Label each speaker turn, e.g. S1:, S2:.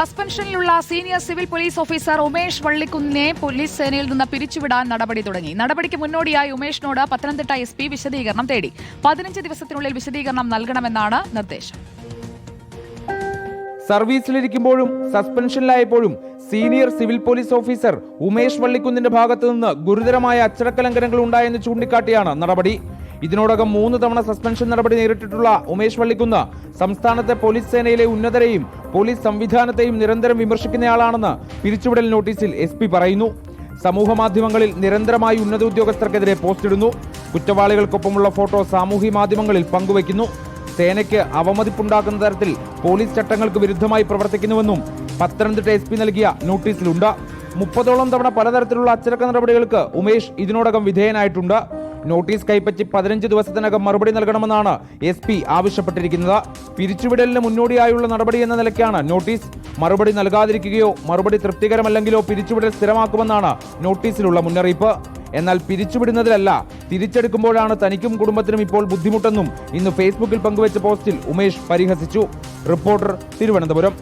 S1: സസ്പെൻഷനിലുള്ള senior civil police officer Umesh വള്ളിക്കുന്നിനെ police സേനയിൽ നിന്ന് പിരിച്ചുവിടാൻ നടപടി തുടങ്ങി. നടപടിക്ക് മുന്നോടിയായി ഉമേഷിനോട് പത്തനംതിട്ട എസ് പി വിശദീകരണം തേടി. പതിനഞ്ച് ദിവസത്തിനുള്ളിൽ വിശദീകരണം നൽകണമെന്നാണ് നിർദ്ദേശം.
S2: സർവീസിലിരിക്കുമ്പോഴും സസ്പെൻഷനിലായപ്പോഴും senior civil police officer Umesh വള്ളിക്കുന്നിന്റെ ഭാഗത്തുനിന്ന് ഗുരുതരമായ അച്ചടക്ക ലംഘനങ്ങൾ ഉണ്ടായെന്ന് ചൂണ്ടിക്കാട്ടിയാണ് നടപടി. ഇതിനോടകം മൂന്ന് തവണ സസ്പെൻഷൻ നടപടി നേരിട്ടിട്ടുള്ള ഉമേഷ് വള്ളിക്കുന്ന് സംസ്ഥാനത്തെ പോലീസ് സേനയിലെ ഉന്നതരെയും പോലീസ് സംവിധാനത്തെയും നിരന്തരം വിമർശിക്കുന്നയാളാണെന്ന് പിരിച്ചുവിടൽ നോട്ടീസിൽ എസ് പറയുന്നു. സമൂഹ മാധ്യമങ്ങളിൽ നിരന്തരമായി ഉന്നത ഉദ്യോഗസ്ഥർക്കെതിരെ പോസ്റ്റിടുന്നു കുറ്റവാളികൾക്കൊപ്പമുള്ള ഫോട്ടോ സാമൂഹ്യ മാധ്യമങ്ങളിൽ പങ്കുവയ്ക്കുന്നു. സേനയ്ക്ക് അവമതിപ്പുണ്ടാക്കുന്ന തരത്തിൽ പോലീസ് ചട്ടങ്ങൾക്ക് വിരുദ്ധമായി പ്രവർത്തിക്കുന്നുവെന്നും പത്തനംതിട്ട എസ് പി നൽകിയ നോട്ടീസിലുണ്ട്. മുപ്പതോളം തവണ പലതരത്തിലുള്ള അച്ചടക്ക നടപടികൾക്ക് ഉമേഷ് ഇതിനോടകം വിധേയനായിട്ടുണ്ട്. നോട്ടീസ് കൈപ്പറ്റി പതിനഞ്ച് ദിവസത്തിനകം മറുപടി നൽകണമെന്നാണ് എസ് പി ആവശ്യപ്പെട്ടിരിക്കുന്നത്. പിരിച്ചുവിടലിന് മുന്നോടിയായുള്ള നടപടി എന്ന നിലയ്ക്കാണ് നോട്ടീസ് മറുപടി നൽകാതിരിക്കുകയോ മറുപടി തൃപ്തികരമല്ലെങ്കിലോ പിരിച്ചുവിടൽ സ്ഥിരമാക്കുമെന്നാണ് നോട്ടീസിലുള്ള മുന്നറിയിപ്പ്. എന്നാൽ പിരിച്ചുവിടുന്നതിലല്ല തിരിച്ചെടുക്കുമ്പോഴാണ് തനിക്കും കുടുംബത്തിനും ഇപ്പോൾ ബുദ്ധിമുട്ടെന്നും ഇന്ന് ഫേസ്ബുക്കിൽ പങ്കുവച്ച പോസ്റ്റിൽ ഉമേഷ് പരിഹസിച്ചു. റിപ്പോർട്ടർ തിരുവനന്തപുരം.